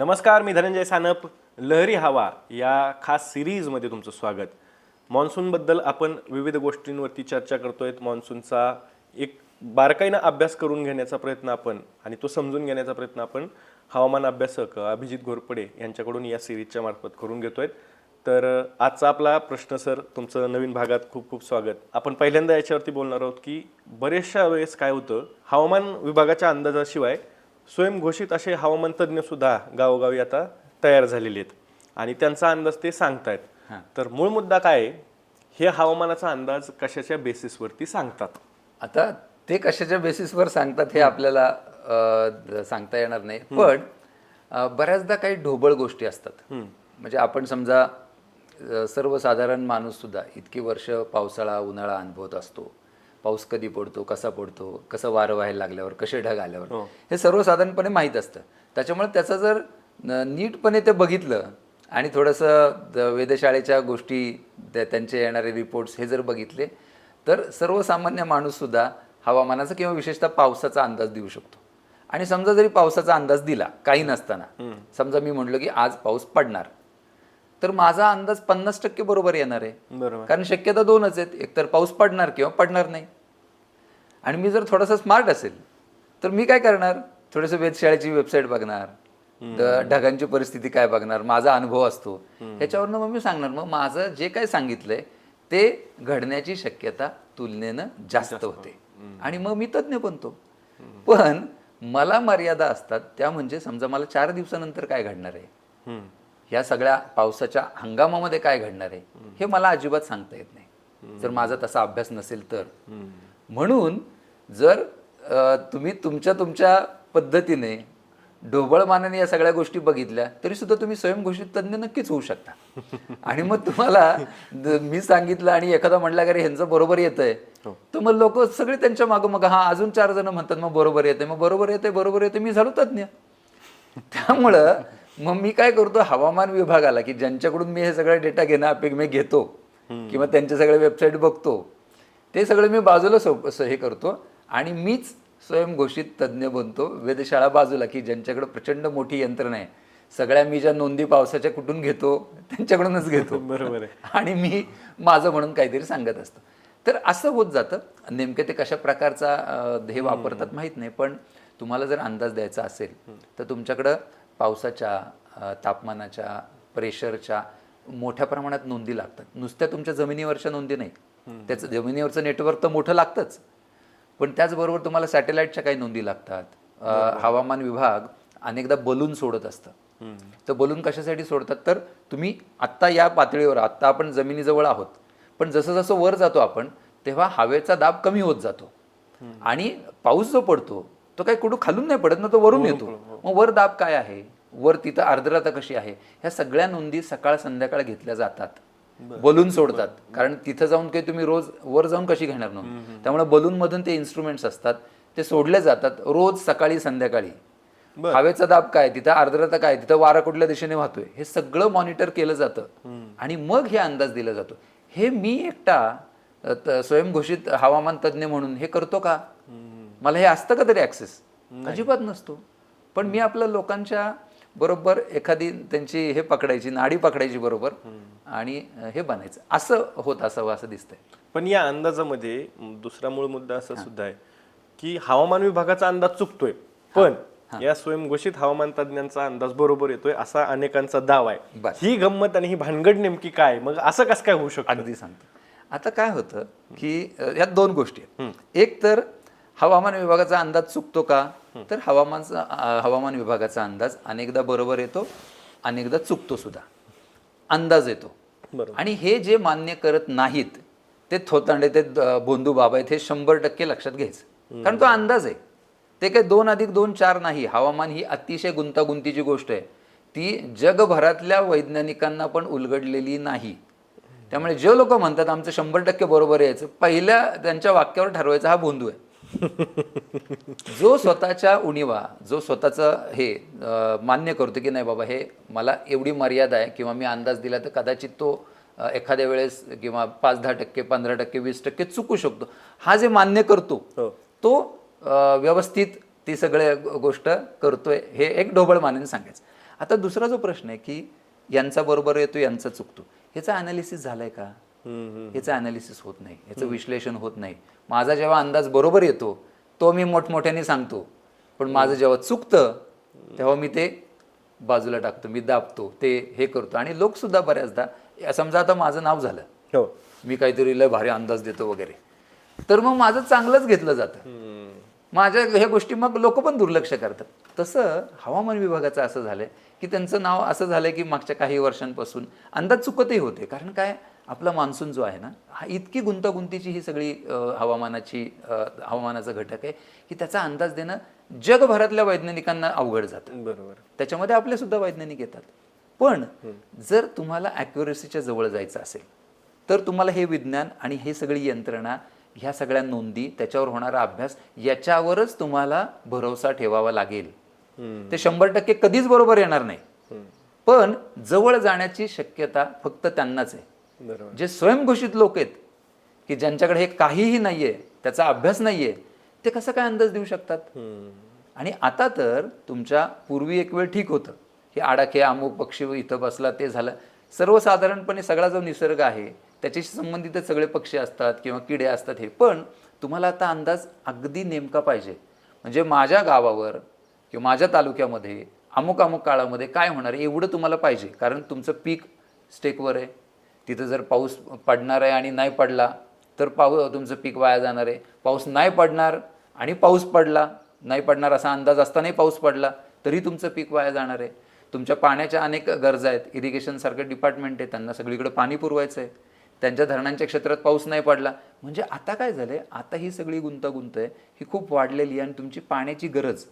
नमस्कार मी धनंजय सानप. लहरी हवा या खास सिरीजमध्ये तुमचं स्वागत. मान्सूनबद्दल आपण विविध गोष्टींवरती चर्चा करतोय. मान्सूनचा एक बारकाईनं अभ्यास करून घेण्याचा प्रयत्न आपण आणि तो समजून घेण्याचा प्रयत्न आपण हवामान अभ्यासक अभिजित घोरपडे यांच्याकडून या सिरीजच्या मार्फत करून घेतोय. तर आजचा आपला प्रश्न सर तुमचं नवीन भागात खूप खूप स्वागत. आपण पहिल्यांदा याच्यावरती बोलणार आहोत की बरेचशा वेळेस काय होतं हवामान विभागाच्या अंदाजाशिवाय स्वयंघोषित असे हवामान तज्ज्ञ सुद्धा गावोगावी आता तयार झालेले आहेत. आणि त्यांचा अंदाज ते सांगतायत. तर मूळ मुद्दा काय आहे? हे हवामानाचा अंदाज कशाच्या बेसिसवरती सांगतात? आता ते कशाच्या बेसिसवर सांगतात हे आपल्याला सांगता येणार नाही. पण बऱ्याचदा काही ढोबळ गोष्टी असतात. म्हणजे आपण समजा सर्वसाधारण माणूस सुद्धा इतकी वर्ष पावसाळा उन्हाळा अनुभवत असतो. पाऊस कधी पडतो कसा पडतो कसं वारं व्हायला लागल्यावर कसे ढग आल्यावर हे. सर्वसाधारणपणे माहीत असतं. त्याच्यामुळे त्याचं जर नीटपणे ते बघितलं आणि थोडंसं वेधशाळेच्या गोष्टी त्या- त्यांचे येणारे रिपोर्ट्स हे जर बघितले तर सर्वसामान्य माणूससुद्धा हवामानाचा किंवा विशेषतः पावसाचा अंदाज देऊ शकतो. आणि समजा जरी पावसाचा अंदाज दिला काही नसताना समजा मी म्हटलं की आज पाऊस पडणार तर माझा अंदाज पन्नास टक्के बरोबर येणार आहे. बरोबर. कारण शक्यता दोनच आहेत. एकतर पाऊस पडणार किंवा पडणार नाही. आणि मी जर थोडासा स्मार्ट असेल तर मी काय करणार? थोडंसं वेधशाळेची वेबसाईट बघणार. ढगांची परिस्थिती काय बघणार? माझा अनुभव असतो. ह्याच्यावरनं मग मी सांगणार. मग माझं जे काय सांगितलंय ते घडण्याची शक्यता तुलनेनं जास्त होते. आणि मग मी तज्ज्ञ बनतो. पण मला मर्यादा असतात. त्या म्हणजे समजा मला चार दिवसानंतर काय घडणार आहे? हम्म. या सगळ्या पावसाच्या हंगामामध्ये काय घडणार आहे हे मला अजिबात सांगता येत नाही. जर माझा तसा अभ्यास नसेल तर. म्हणून जर तुम्ही तुमच्या तुमच्या पद्धतीने ढोबळ मानाने या सगळ्या गोष्टी बघितल्या तरी सुद्धा तुम्ही स्वयंघोषित तज्ज्ञ नक्कीच होऊ शकता. आणि मग तुम्हाला मी सांगितलं आणि एखादा म्हणला की अरे ह्यांचं बरोबर येतंय. तर मग लोक सगळे त्यांच्या मागं मग हा अजून चार जण म्हणतात मग बरोबर येते मग बरोबर येते बरोबर येते मी झालो तज्ज्ञ. त्यामुळं मग मी काय करतो हवामान विभागाला की ज्यांच्याकडून मी हे सगळं डेटा घेणं अपेक्षा मी घेतो किंवा त्यांचे सगळे वेबसाईट बघतो ते सगळं मी बाजूला सोप हे करतो आणि मीच स्वयंघोषित तज्ज्ञ बनतो. वेधशाळा बाजूला की ज्यांच्याकडे प्रचंड मोठी यंत्रणा आहे सगळ्या मी ज्या नोंदी पावसाच्या कुठून घेतो त्यांच्याकडूनच घेतो. बरोबर आहे. आणि मी माझं म्हणून काहीतरी सांगत असतो. तर असं होत जातं. नेमकं ते कशा प्रकारचा हे वापरतात माहीत नाही पण तुम्हाला जर अंदाज द्यायचा असेल तर तुमच्याकडं पावसाच्या तापमानाच्या प्रेशरच्या मोठ्या प्रमाणात नोंदी लागतात. नुसत्या तुमच्या जमिनीवरच्या नोंदी नाही त्याचं जमिनीवरचं नेटवर्क तर मोठं लागतंच. पण त्याचबरोबर तुम्हाला सॅटेलाईटच्या काही नोंदी लागतात. हवामान विभाग अनेकदा बलून सोडत असतं. तर बलून कशासाठी सोडतात? तर तुम्ही आत्ता या पातळीवर आत्ता आपण जमिनीजवळ आहोत. पण जसं जसं वर जातो आपण तेव्हा हवेचा दाब कमी होत जातो. आणि पाऊस जो पडतो तो काही कुठं खालून नाही पडत ना तो वरून येतो. मग वर दाब काय आहे? वर तिथं आर्द्रता कशी आहे? ह्या सगळ्या नोंदी सकाळ संध्याकाळ घेतल्या जातात. बलून सोडतात. कारण तिथं जाऊन काही तुम्ही रोज वर जाऊन कशी घेणार नोंद? त्यामुळे बलून मधून ते इन्स्ट्रुमेंट्स असतात. ते सोडले जातात रोज सकाळी संध्याकाळी. हवेचा दाब काय तिथं आर्द्रता काय तिथं वारा कुठल्या दिशेने वाहतोय? हे सगळं मॉनिटर केलं जातं. आणि मग हे अंदाज दिला जातो. हे मी एकटा स्वयंघोषित हवामान तज्ज्ञ म्हणून हे करतो का? मला हे असतं का तरी ऍक्सेस अजिबात नसतो. पण मी आपल्या लोकांच्या बरोबर एखादी त्यांची हे पकडायची नाडी पकडायची बरोबर आणि हे बनायचं. असं होत असावं असं दिसतंय. पण या अंदाजामध्ये दुसरा मूळ मुद्दा असा सुद्धा आहे की हवामान विभागाचा अंदाज चुकतोय. पण या स्वयंघोषित हवामान तज्ञांचा अंदाज बरोबर येतोय असा अनेकांचा दावा आहे. ही गंमत आणि ही भानगड नेमकी काय? मग असं कसं काय होऊ शकतं? अगदी सांगतो. आता काय होतं की यात दोन गोष्टी आहेत. एक तर हवामान विभागाचा अंदाज चुकतो का? तर हवामानचा हवामान विभागाचा अंदाज अनेकदा बरोबर येतो अनेकदा चुकतो सुद्धा. अंदाज येतो. आणि हे जे मान्य करत नाहीत ते थोतांडे ते द- भोंदू बाबा आहेत हे शंभर टक्के लक्षात घ्यायचं. कारण तो अंदाज आहे. ते काय दोन अधिक दोन चार नाही. हवामान ही अतिशय गुंतागुंतीची गोष्ट आहे. ती जगभरातल्या वैज्ञानिकांना पण उलगडलेली नाही. त्यामुळे जे लोक म्हणतात आमचं शंभर टक्के बरोबर यायचं पहिल्या त्यांच्या वाक्यावर ठरवायचा हा भोंदू आहे. जो स्वतःच्या उणीवा जो स्वतःचं हे मान्य करतो की नाही बाबा हे मला एवढी मर्यादा आहे किंवा मी अंदाज दिला तर कदाचित तो एखाद्या वेळेस किंवा पाच दहा टक्के पंधरा टक्के वीस टक्के चुकू शकतो. हा जे मान्य करतो हो. तो व्यवस्थित ती सगळ्या गो- गोष्ट करतोय हे एक ढोबळ मानेने सांगायचं. आता दुसरा जो प्रश्न आहे की यांचा बरोबर येतो यांचा चुकतो. ह्याचा अनालिसिस झालाय का? याचं अनालिसिस होत नाही याचं विश्लेषण होत नाही. माझा जेव्हा अंदाज बरोबर येतो तो मी मोठमोठ्याने सांगतो. पण माझं जेव्हा चुकतं तेव्हा मी ते बाजूला टाकतो मी दाबतो ते हे करतो. आणि लोक सुद्धा बऱ्याचदा समजा आता माझं नाव झालं. हो. मी काहीतरी लय भारी अंदाज देतो वगैरे. तर मग माझं चांगलंच घेतलं जातं. माझ्या ह्या गोष्टी मग लोक पण दुर्लक्ष करतात. तसं हवामान विभागाचं असं झालंय की त्यांचं नाव असं झालंय की मागच्या काही वर्षांपासून अंदाज चुकतही होते. कारण काय? आपला मान्सून जो आहे ना हा इतकी गुंतागुंतीची ही सगळी हवामानाची हवामानाचा घटक आहे की त्याचा अंदाज देणं जगभरातल्या वैज्ञानिकांना अवघड जातं. बरोबर. त्याच्यामध्ये आपले सुद्धा वैज्ञानिक येतात. पण जर तुम्हाला ॲक्युरेसीच्या जवळ जायचं असेल तर तुम्हाला हे विज्ञान आणि हे सगळी यंत्रणा ह्या सगळ्या नोंदी त्याच्यावर होणारा अभ्यास याच्यावरच तुम्हाला भरोसा ठेवावा लागेल. ते शंभर टक्के कधीच बरोबर येणार नाही. पण जवळ जाण्याची शक्यता फक्त त्यांनाच आहे. जे स्वयंघोषित लोक आहेत की ज्यांच्याकडे हे काहीही नाहीये त्याचा अभ्यास नाहीये ते कसं काय अंदाज देऊ शकतात? आणि आता तर तुमच्या पूर्वी एक वेळ ठीक होतं. की आडाखे अमुक पक्षी इथं बसला ते झालं. सर्वसाधारणपणे सगळा जो निसर्ग आहे त्याच्याशी संबंधित सगळे पक्षी असतात किंवा किडे असतात हे. पण तुम्हाला आता अंदाज अगदी नेमका पाहिजे. म्हणजे माझ्या गावावर किंवा माझ्या तालुक्यामध्ये अमुक अमुक काळामध्ये काय होणार आहे एवढं तुम्हाला पाहिजे. कारण तुमचं पीक स्टेकवर आहे. तिथं जर पाऊस पडणार आहे आणि नाही पडला तर पाऊ तुमचं पीक वाया जाणार आहे. पाऊस नाही पडणार आणि पाऊस पडला नाही पडणार असा अंदाज असतानाही पाऊस पडला तरी तुमचं पीक वाया जाणार आहे. तुमच्या पाण्याच्या अनेक गरजा आहेत. इरिगेशनसारखं डिपार्टमेंट आहे. त्यांना सगळीकडे पाणी पुरवायचं आहे त्यांच्या धरणांच्या क्षेत्रात पाऊस नाही पडला. म्हणजे आता काय झालं आहे आता ही सगळी गुंतागुंत आहे. ही खूप वाढलेली आहे आणि तुमची पाण्याची गरज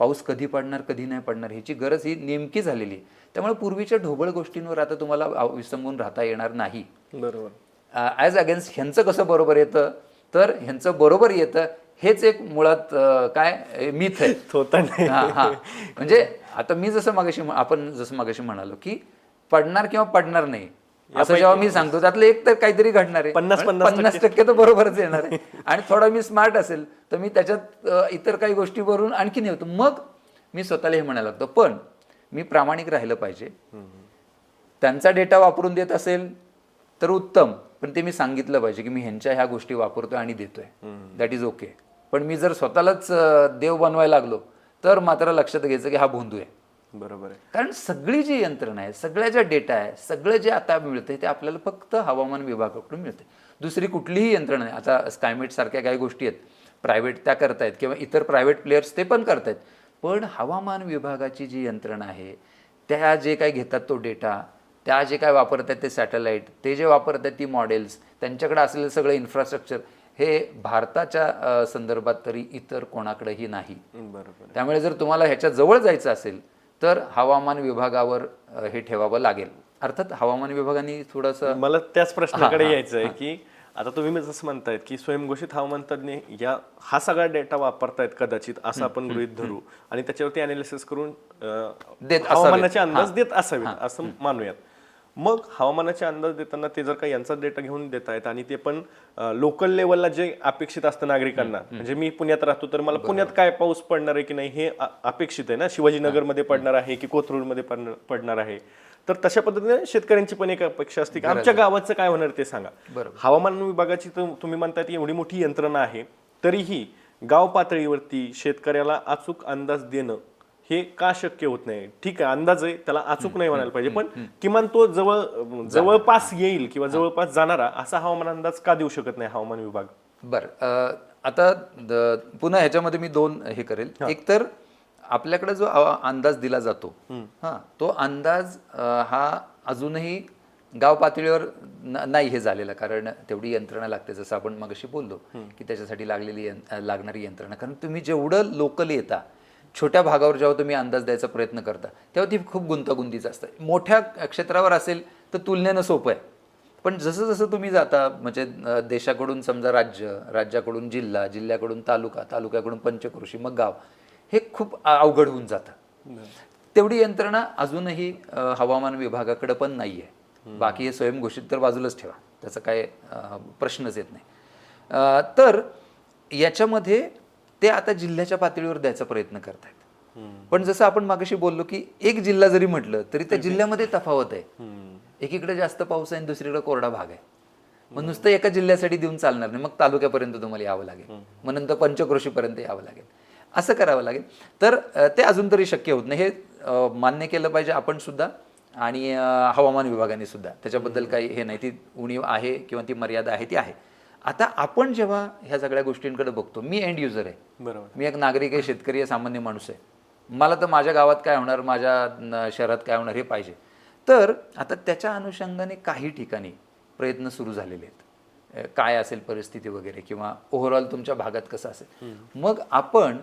पाऊस कधी पडणार कधी नाही पडणार ह्याची गरज ही नेमकी झालेली. आहे त्यामुळे पूर्वीच्या ढोबळ गोष्टींवर आता तुम्हाला विसंबून राहता येणार नाही. बरोबर. ॲज अगेन्स्ट ह्यांचं कसं बरोबर येतं? तर ह्यांचं बरोबर येतं हेच एक मुळात काय मिथ आहे. होता नाही. हा हा. म्हणजे आता मी जसं मागाशी आपण जसं मागाशी म्हणालो की पडणार किंवा पडणार नाही असं जेव्हा मी सांगतो त्यातलं एक तर काहीतरी घडणार आहे. पन्नास- पन्नास टक्के. तर बरोबरच येणार आहे. आणि थोडा मी स्मार्ट असेल तर मी त्याच्यात इतर काही गोष्टी भरून आणखीन येतो मग मी स्वतःला हे म्हणायला लागतो पण मी प्रामाणिक राहिलं पाहिजे. त्यांचा डेटा वापरून देत असेल तर उत्तम पण ते मी सांगितलं पाहिजे की मी ह्यांच्या ह्या गोष्टी वापरतोय आणि देतोय. दॅट इज ओके पण मी जर स्वतःलाच देव बनवायला लागलो तर मात्र लक्षात घ्यायचं की हा भोंदू आहे. बरोबर आहे. कारण सगळी जी यंत्रणा आहे सगळ्या ज्या डेटा आहे सगळं जे आता मिळतंय ते आपल्याला फक्त हवामान विभागाकडून मिळते दुसरी कुठलीही यंत्रणा नाही. आता स्कायमेट सारख्या काही गोष्टी आहेत. प्रायव्हेट त्या करतायत किंवा इतर प्रायव्हेट प्लेयर्स ते पण करतायत. पण हवामान विभागाची जी यंत्रणा आहे त्या जे काय घेतात तो डेटा त्या जे काय वापरत आहेत ते सॅटेलाईट ते जे वापरत आहेत ती मॉडेल्स त्यांच्याकडे असलेलं सगळं इन्फ्रास्ट्रक्चर हे भारताच्या संदर्भात तरी इतर कोणाकडेही नाही. बरोबर त्यामुळे जर तुम्हाला ह्याच्या जवळ जायचं असेल तर हवामान विभागावर हे ठेवावं लागेल. अर्थात हवामान विभागाने थोडंसं मला त्याच प्रश्नाकडे यायचं आहे की आता तुम्ही जसं म्हणतायत की स्वयंघोषित हवामान तज्ञ या हा सगळा डेटा वापरतायत कदाचित असं आपण गृहित धरू. आणि त्याच्यावरती अनालिसिस करून देत. हवामानाचे अंदाज देत असावेत असं मानूयात. मग हवामानाचे अंदाज देताना ते जर का यांचा डेटा घेऊन देत आहेत आणि ते पण लोकल लेवलला जे अपेक्षित असतं नागरिकांना. म्हणजे मी पुण्यात राहतो तर मला पुण्यात काय पाऊस पडणार आहे की नाही हे अपेक्षित आहे ना? शिवाजीनगरमध्ये पडणार आहे की कोथरूडमध्ये पडणार पडणार आहे? तर तशा पद्धतीने शेतकऱ्यांची पण एक अपेक्षा असते. की आमच्या गावाचं काय होणार ते सांगा. हवामान विभागाची तर तुम्ही म्हणताय ती एवढी मोठी यंत्रणा आहे तरीही गाव पातळीवरती शेतकऱ्याला अचूक अंदाज देणं हे का शक्य होत नाही? ठीक आहे अंदाज आहे त्याला अचूक नाही म्हणायला पाहिजे. पण किमान तो जवळ जवळपास येईल किंवा जवळपास जाणारा असा हवामान अंदाज का देऊ शकत नाही हवामान विभाग? बरं आता पुन्हा ह्याच्यामध्ये मी दोन हे करेल. एक तर आपल्याकडे जो अंदाज दिला जातो हा तो अंदाज हा अजूनही गाव पातळीवर नाही हे झालेला. कारण तेवढी यंत्रणा लागते जसं आपण मगाशी बोललो की त्याच्यासाठी लागलेली लागणारी यंत्रणा. कारण तुम्ही जेवढं लोकल येता छोट्या भागावर जेव्हा तुम्ही अंदाज द्यायचा प्रयत्न करता तेव्हा ती खूप गुंतागुंतीचं असतं. मोठ्या क्षेत्रावर असेल तर तुलनेनं सोपं आहे. पण जसं जसं तुम्ही जाता म्हणजे देशाकडून समजा राज्य राज्याकडून जिल्हा जिल्ह्याकडून तालुका तालुक्याकडून पंचकृषी मग गाव हे खूप अवघड होऊन जातं. तेवढी यंत्रणा अजूनही हवामान विभागाकडे पण नाही आहे बाकी हे स्वयंघोषित तर बाजूलाच ठेवा. त्याचा काय प्रश्नच येत नाही. तर याच्यामध्ये ते आता जिल्ह्याच्या पातळीवर द्यायचा प्रयत्न करतायत. पण जसं आपण मागाशी बोललो की एक जिल्हा जरी म्हटलं तरी त्या जिल्ह्यामध्ये तफावत आहे. एकीकडे जास्त पाऊस आहे आणि दुसरीकडे कोरडा भाग आहे. मग नुसतं एका जिल्ह्यासाठी देऊन चालणार नाही. मग तालुक्यापर्यंत तुम्हाला यावं लागेल. मग नंतर पंचक्रोशीपर्यंत यावं लागेल. असं करावं लागेल. तर ते अजून तरी शक्य होत नाही. हे मान्य केलं पाहिजे आपण सुद्धा आणि हवामान विभागाने सुद्धा. त्याच्याबद्दल काही हे नाही. ती उणीव आहे किंवा ती मर्यादा आहे ती आहे. आता आपण जेव्हा ह्या सगळ्या गोष्टींकडे बघतो मी एंड युजर आहे. बरोबर. मी एक नागरिक आहे शेतकरी आहे सामान्य माणूस आहे. मला तर माझ्या गावात काय होणार माझ्या शहरात काय होणार हे पाहिजे. तर आता त्याच्या अनुषंगाने काही ठिकाणी प्रयत्न सुरू झालेले आहेत. काय असेल परिस्थिती वगैरे किंवा ओव्हरऑल तुमच्या भागात कसं असेल. मग आपण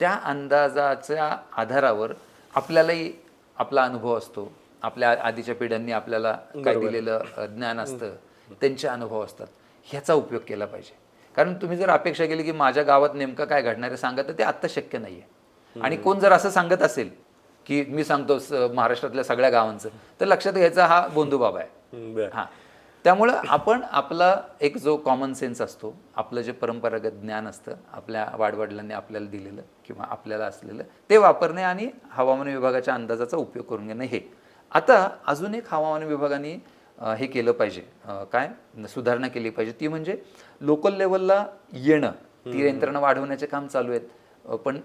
त्या अंदाजाच्या आधारावर आपल्यालाही आपला अनुभव असतो. आपल्या आधीच्या पिढ्यांनी आपल्याला काय दिलेलं ज्ञान असतं. त्यांचे अनुभव असतात. ह्याचा उपयोग केला पाहिजे. कारण तुम्ही जर अपेक्षा केली की माझ्या गावात नेमकं काय घडणार आहे सांगा तर ते आत्ता शक्य नाहीये. आणि कोण जर असं सांगत असेल की मी सांगतो महाराष्ट्रातल्या सगळ्या गावांचं तर लक्षात घ्यायचा हा बोंधूबाबा आहे. बर. हा. त्यामुळं आपण आपला एक जो कॉमन सेन्स असतो आपलं जे परंपरागत ज्ञान असतं आपल्या वाडवडिलांनी आपल्याला दिलेलं किंवा आपल्याला असलेलं ते वापरणे आणि हवामान विभागाच्या अंदाजाचा उपयोग करून घेणे हे. आता अजून एक हवामान विभागाने हे केलं पाहिजे. काय? सुधारणा केली पाहिजे. ती म्हणजे लोकल लेवलला येणं. ती यंत्रणा वाढवण्याचे काम चालू आहेत. पण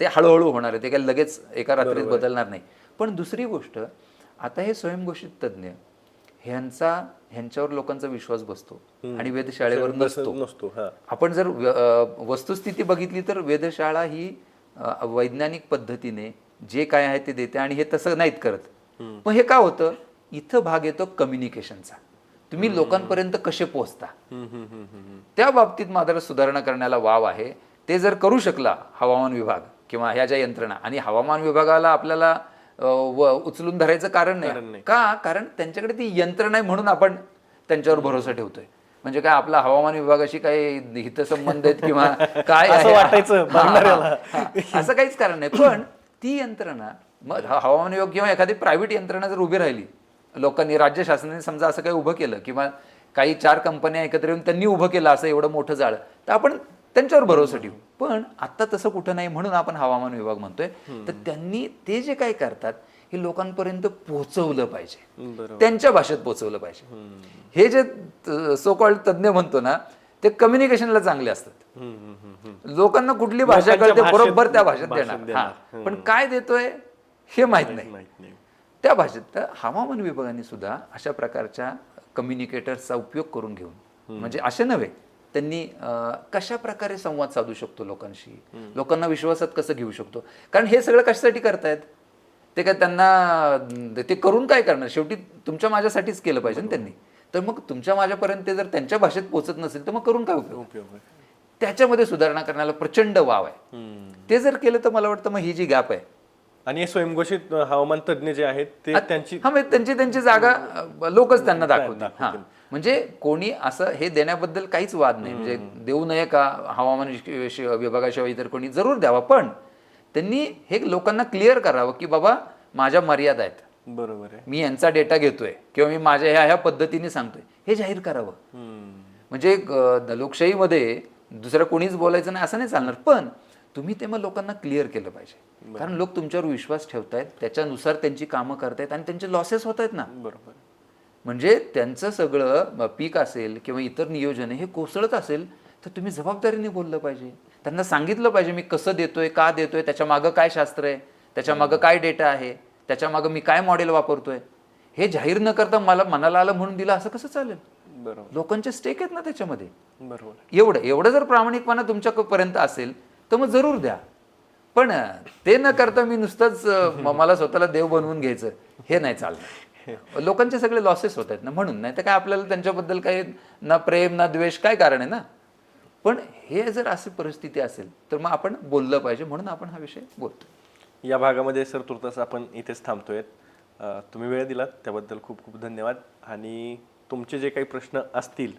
ते हळूहळू होणार आहे. ते काही लगेच एका रात्रीत बदलणार नाही. पण दुसरी गोष्ट आता हे स्वयंघोषित तज्ज्ञ ह्यांचा ह्यांच्यावर लोकांचा विश्वास बसतो आणि वेधशाळेवर नसतो. नसतो आपण जर वस्तुस्थिती बघितली तर वेधशाळा ही वैज्ञानिक पद्धतीने जे काय आहे ते देते आणि हे तसं नाहीत करत. मग हे का होतं? इथं भाग येतो कम्युनिकेशनचा तुम्ही लोकांपर्यंत कसे पोहोचता. त्या बाबतीत मात्र सुधारणा करण्याला वाव आहे. ते जर करू शकला हवामान विभाग किंवा ह्या ज्या यंत्रणा आणि हवामान विभागाला आपल्याला उचलून धरायचं कारण नाही. का? कारण त्यांच्याकडे ती यंत्रणा आहे म्हणून आपण त्यांच्यावर भरोसा ठेवतोय. म्हणजे काय आपला हवामान विभागाशी काही हितसंबंध आहेत किंवा काय? वाटायचं. असं काहीच कारण नाही. पण ती यंत्रणा मग हवामान विभाग किंवा एखादी प्रायव्हेट यंत्रणा जर उभी राहिली लोकांनी राज्य शासनाने समजा असं काही उभं केलं किंवा काही चार कंपन्या एकत्र येऊन त्यांनी उभं केलं असं एवढं मोठं जाळं तर आपण त्यांच्यावर भरोसा ठेवू. पण आता तसं कुठं नाही म्हणून आपण हवामान विभाग म्हणतोय. तर त्यांनी ते जे काय करतात हे लोकांपर्यंत पोहोचवलं पाहिजे. त्यांच्या भाषेत पोहोचवलं पाहिजे. हे जे सो कॉल्ड तज्ज्ञ म्हणतो ना ते कम्युनिकेशनला चांगले असतात. लोकांना कुठली भाषा कळते बरोबर त्या भाषेत देणार. पण काय देतोय हे माहीत नाही. त्या भाषेत हवामान विभागाने सुद्धा अशा प्रकारच्या कम्युनिकेटर्सचा उपयोग करून घेऊन म्हणजे असे नव्हे त्यांनी कशा प्रकारे संवाद साधू शकतो लोकांशी? लोकांना विश्वासात कसं घेऊ शकतो? कारण हे सगळं कशासाठी करतायत? ते काय त्यांना ते करून काय करणार? शेवटी तुमच्या माझ्यासाठीच केलं पाहिजे ना त्यांनी. तर मग तुमच्या माझ्यापर्यंत ते जर त्यांच्या भाषेत पोहोचत नसेल तर मग करून काय उपयोग. त्याच्यामध्ये सुधारणा करण्याला प्रचंड वाव आहे. ते जर केलं तर मला वाटतं मग ही जी गॅप आहे आणि हे स्वयंघोषित हवामान तज्ञ जे आहेत ते त्यांची हा म्हणजे त्यांची त्यांची जागा अ, लोकच त्यांना दाखवतील. हा. म्हणजे कोणी असं हे देण्याबद्दल काहीच वाद नाही. म्हणजे देऊ नये का हवामान विश- विश- विभागाशिवाय इतर कोणी? जरूर द्यावा. पण त्यांनी हे लोकांना क्लिअर करावं की बाबा माझ्या मर्यादा आहेत. बरोबर आहे. मी यांचा डेटा घेतोय किंवा मी माझ्या ह्या ह्या पद्धतीने सांगतोय. हे जाहीर करावं. हम्म. म्हणजे अ, लोकशाहीमध्ये दुसरं कोणीच बोलायचं नाही असं नाही चालणार. पण तुम्ही ते मग लोकांना क्लिअर केलं पाहिजे. कारण लोक तुमच्यावर विश्वास ठेवतायत त्याच्यानुसार त्यांची कामं करतायत आणि त्यांचे लॉसेस होत आहेत ना. बरोबर. म्हणजे त्यांचं सगळं पीक असेल किंवा इतर नियोजन हे कोसळत असेल तर तुम्ही जबाबदारीने बोललं पाहिजे. त्यांना सांगितलं पाहिजे मी कसं देतोय का देतोय त्याच्या मागं काय शास्त्र आहे त्याच्या मागं काय डेटा आहे त्याच्या मागं मी काय मॉडेल वापरतोय? हे जाहीर न करता मला मनाला आलं म्हणून दिलं असं कसं चालेल? बरोबर. लोकांचे स्टेक आहेत ना त्याच्यामध्ये. बरोबर. एवढं एवढं जर प्रामाणिकपणा तुमच्यापर्यंत असेल तर मग जरूर द्या. पण ते न करता मी नुसतंच मला स्वतःला देव बनवून घ्यायचं हे नाही चालणार. लोकांचे सगळे लॉसेस होत आहेत ना म्हणून. नाही तर काय आपल्याला त्यांच्याबद्दल काही ना प्रेम ना द्वेष काय कारण आहे ना? पण हे जर अशी परिस्थिती असेल तर मग आपण बोललं पाहिजे म्हणून आपण हा विषय बोलतो. या भागामध्ये सर तुर्तास आपण इथेच थांबतोय. तुम्ही वेळ दिलात त्याबद्दल खूप खूप धन्यवाद. आणि तुमचे जे काही प्रश्न असतील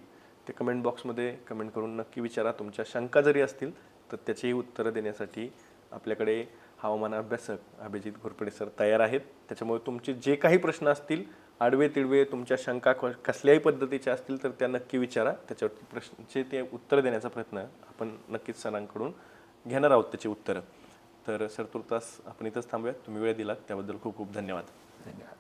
ते कमेंट बॉक्समध्ये कमेंट करून नक्की विचारा. तुमच्या शंका जरी असतील तर त्याचीही उत्तरं देण्यासाठी आपल्याकडे हवामान अभ्यासक अभिजित घोरपडे सर तयार आहेत. त्याच्यामुळे तुमचे जे काही प्रश्न असतील आडवे तिडवे तुमच्या शंका क- कसल्याही पद्धतीच्या असतील तर त्या नक्की विचारा. त्याच्यावरती प्रश्नचे ते उत्तर देण्याचा प्रयत्न आपण नक्कीच सरांकडून घेणार आहोत त्याची उत्तरं. तर सर तुर्तास आपण इथंच थांबूयात. तुम्ही वेळ दिलात त्याबद्दल खूप खूप धन्यवाद. धन्यवाद.